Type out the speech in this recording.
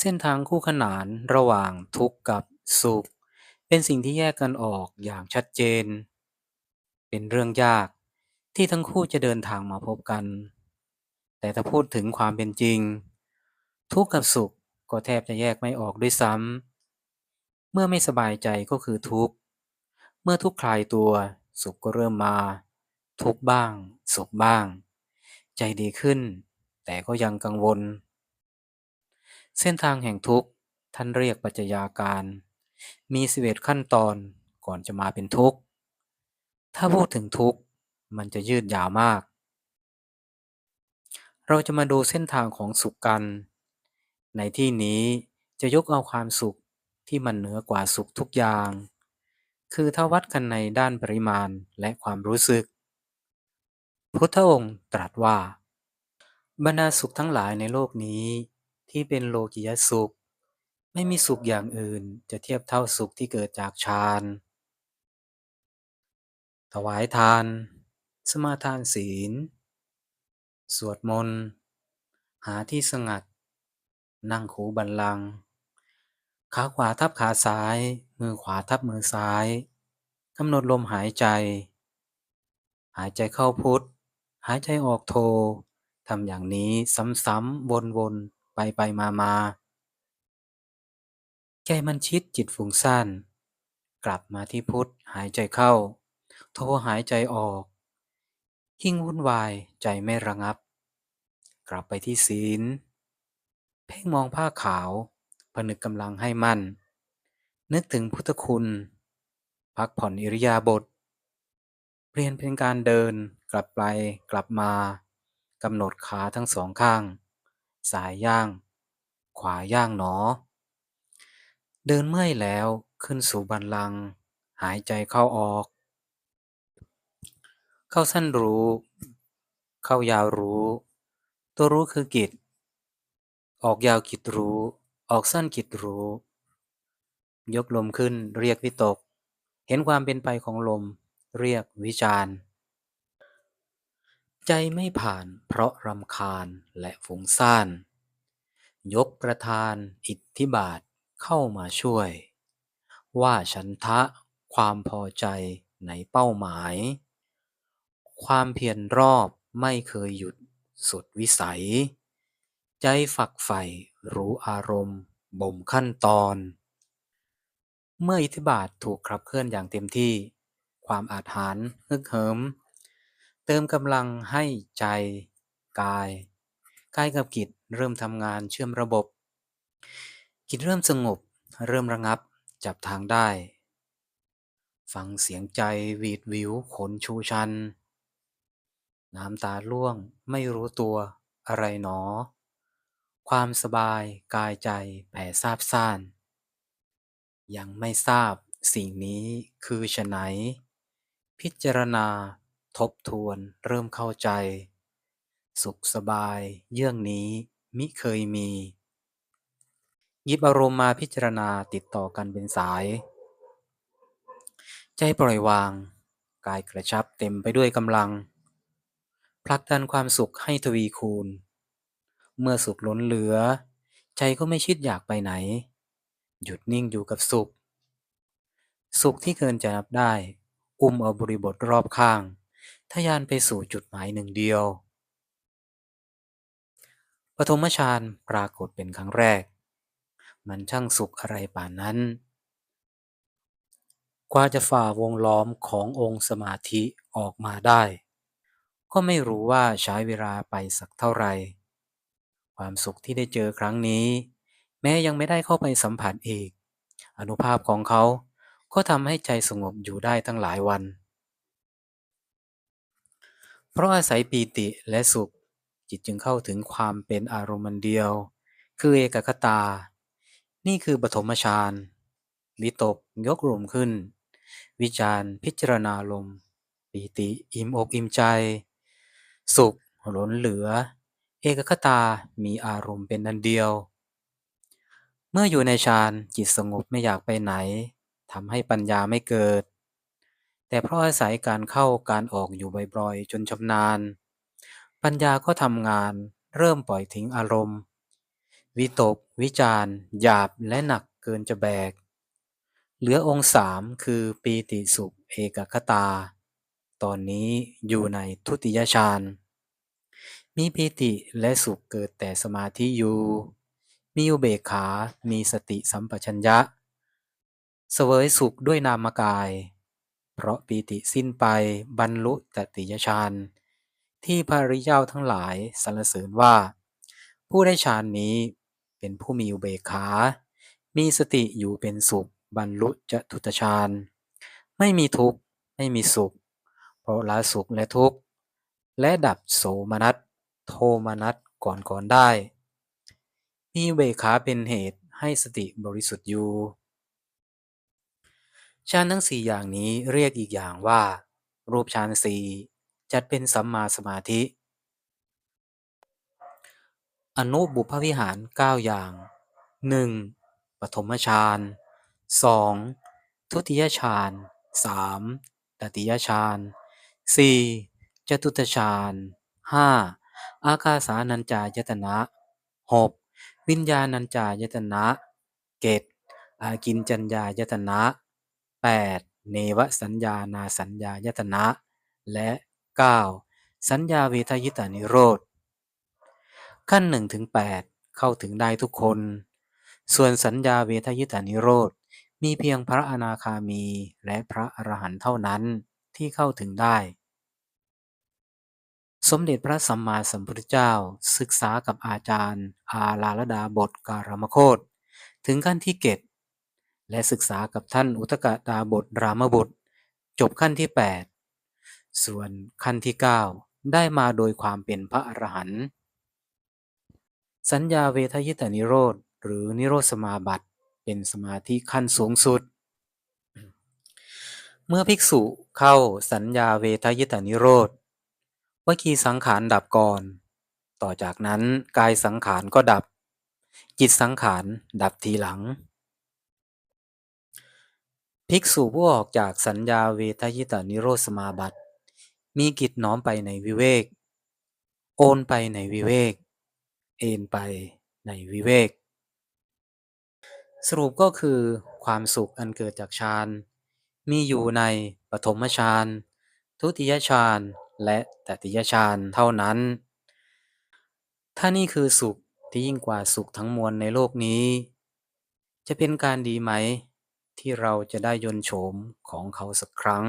เส้นทางคู่ขนานระหว่างทุกข์กับสุข เป็นสิ่งที่แยกกันออกอย่างชัดเจน เป็นเรื่องยากที่ทั้งคู่จะเดินทางมาพบกัน แต่ถ้าพูดถึงความเป็นจริง ทุกข์กับสุขก็แทบจะแยกไม่ออกด้วยซ้ำเมื่อไม่สบายใจก็คือทุกข์ เมื่อทุกข์คลายตัวสุขก็เริ่มมา ทุกข์บ้าง สุขบ้าง ใจดีขึ้น แต่ก็ยังกังวล เส้นทางแห่งทุกข์ท่านเรียกปัจจยาการ มีสิบเอ็ดขั้นตอนก่อนจะมาเป็นทุกข์ ถ้าพูดถึงทุกข์มันจะยืดยาวมาก เราจะมาดูเส้นทางของสุขกัน ในที่นี้จะยกเอาความสุขที่มันเหนือกว่าสุขทุกอย่าง คือถ้าวัดกันในด้านปริมาณและความรู้สึก พุทธองค์ตรัสว่า บรรดาสุขทั้งหลายในโลกนี้ ที่เป็นโลกิยสุข ไม่มีสุขอย่างอื่นจะเทียบเท่าสุขที่เกิดจากฌาน ถวายทาน สมาทานศีล สวดมนต์ หาที่สงัด นั่งคูบัลลัง ขาขวาทับขาซ้าย มือขวาทับมือซ้ายกำหนดลมหายใจ หายใจเข้าพุทธหายใจออกโททำอย่างนี้ซ้ำๆวนๆ ไปไปมามาใจมันชิดจิตฟุ้งซ่าน กลับมาที่พุทธหายใจเข้า โทหายใจออกยิ่งวุ่นวายใจไม่ระงับ กลับไปที่ศีล เพ่งมองผ้าขาว ผนึกกำลังให้มั่น นึกถึงพุทธคุณ พักผ่อนอิริยาบถเปลี่ยนเป็นการเดินกลับไปกลับมากำหนดขาทั้งสองข้าง สายย่าง ขวาย่างหนอ เดินเมื่อยแล้วขึ้นสู่บัลลัง หายใจเข้าออก เข้าสั้นรู้ เข้ายาวรู้ ตัวรู้คือกิจ ออกยาวกิจรู้ ออกสั้นกิจรู้ ยกลมขึ้นเรียกวิตก เห็นความเป็นไปของลม เรียกวิจารณ์ ใจไม่ผ่านเพราะรำคาญและฟุ้งซ่าน ยกประธานอิทธิบาทเข้ามาช่วย ว่าฉันทะความพอใจในเป้าหมาย ความเพียรรอบไม่เคยหยุดสุดวิสัย ใจฝักใฝ่รู้อารมณ์บ่มขั้นตอน เมื่ออิทธิบาทถูกขับเคลื่อนอย่างเต็มที่ ความอาถรรพ์ฮึกเหิม เติมกำลังให้ใจ กายกายกับจิตเริ่มทำงานเชื่อมระบบจิตเริ่มสงบ เริ่มระงับจับทางได้ ฟังเสียงใจวีดวิวขนชูชัน น้ำตาร่วงไม่รู้ตัวอะไรหนอ ความสบายกายใจแผ่ซาบซ่าน ยังไม่ทราบสิ่งนี้คือไฉนพิจารณา ทบทวนเริ่มเข้าใจ สุขสบาย เยื่องนี้มิเคยมีหยิบอารมณ์มาพิจารณาติดต่อกันเป็นสาย ใจปล่อยวาง กายกระชับเต็มไปด้วยกำลัง ผลักดันความสุขให้ทวีคูณ เมื่อสุขล้นเหลือ ใจก็ไม่คิดอยากไปไหน หยุดนิ่งอยู่กับสุข สุขที่เกินจะนับได้ อุ้มเอาบริบทรอบข้าง ทะยานไปสู่จุดหมายหนึ่งเดียว ปฐมฌานปรากฏเป็นครั้งแรก มันช่างสุขอะไรป่านนั้น กว่าจะฝ่าวงล้อมขององค์สมาธิออกมาได้ ก็ไม่รู้ว่าใช้เวลาไปสักเท่าไหร่ ความสุขที่ได้เจอครั้งนี้ แม้ยังไม่ได้เข้าไปสัมผัสอีก อนุภาพของเขาก็ทำให้ใจสงบอยู่ได้ตั้งหลายวัน เพราะอาศัยปีติและสุข จิตจึงเข้าถึงความเป็นอารมณ์เดียว คือเอกคตา นี่คือปฐมฌานวิตกยกลมขึ้น วิจารณ์พิจารณาลมปีติอิ่มอกอิ่มใจ สุขหล้นเหลือ เอกคตามีอารมณ์เป็นอันเดียว เมื่ออยู่ในฌานจิตสงบไม่อยากไปไหนทำให้ปัญญาไม่เกิด แต่เพราะอาศัยการเข้าการออกอยู่บ่อยๆจนชำนาญ ปัญญาก็ทำงานเริ่มปล่อยทิ้งอารมณ์ วิตก วิจารหยาบและหนักเกินจะแบก เหลือองค์สามคือปีติสุขเอกคตา ตอนนี้อยู่ในทุติยฌานมีปีติและสุขเกิดแต่สมาธิอยู่ มีอุเบกขา มีสติสัมปชัญญะ เสวยสุขด้วยนามกาย เพราะปีติสิ้นไปบรรลุตติยฌานที่พระริยาทั้งหลายสรรเสริญว่า ผู้ได้ฌานนี้เป็นผู้มีอุเบกขา มีสติอยู่เป็นสุขบรรลุจตุตฌานไม่มีทุกข์ไม่มีสุข เพราะละสุขและทุกข์ และดับโสมนัสโทมนัสก่อนก่อนได้ มีเบขาเป็นเหตุให้สติบริสุทธิ์อยู่ ฌานทั้งสี่อย่างนี้เรียกอีกอย่างว่า รูปฌานสี่จัดเป็นสัมมาสมาธิ อนุบุพวิหารเก้าอย่าง 1. ปฐมฌาน 2. ทุติยฌาน 3. ตติยฌาน 4. จตุตฌาน 5. อากาสานัญจายตนะ 6. วิญญาณัญจายตนะ 7. อากินจัญญายตนะ 8. เนวสัญญานาสัญญายตนะ และ 9. สัญญาเวทยิตานิโรธ ขั้นหนึ่งถึงแปดเข้าถึงได้ทุกคน ส่วนสัญญาเวทยิตานิโรธ มีเพียงพระอนาคามีและพระอรหันต์เท่านั้นที่เข้าถึงได้ สมเด็จพระสัมมาสัมพุทธเจ้าศึกษากับอาจารย์ อาลาลดาบทการมโคตถึงขั้นที่เกต และศึกษากับท่านอุตกดาบทรามบุตร จบขั้นที่ 8 ส่วนขั้นที่ 9 ได้มาโดยความเป็นพระอรหันต์สัญญาเวทยิตานิโรธ หรือนิโรธสมาบัติ เป็นสมาธิขั้นสูงสุด เมื่อภิกษุเข้าสัญญาเวทยิตานิโรธวจีสังขารดับก่อน ต่อจากนั้นกายสังขารก็ดับ จิตสังขารดับทีหลัง ภิกษุผู้ออกจากสัญญาเวทยิตานิโรธสมาบัติ มีกิจน้อมไปในวิเวก โอนไปในวิเวก เอนไปในวิเวก สรุปก็คือความสุขอันเกิดจากฌานมีอยู่ในปฐมฌานทุติยฌานและตติยฌานเท่านั้น ถ้านี่คือสุขที่ยิ่งกว่าสุขทั้งมวลในโลกนี้ จะเป็นการดีไหม ที่เราจะได้ยนโฉมของเขาสักครั้ง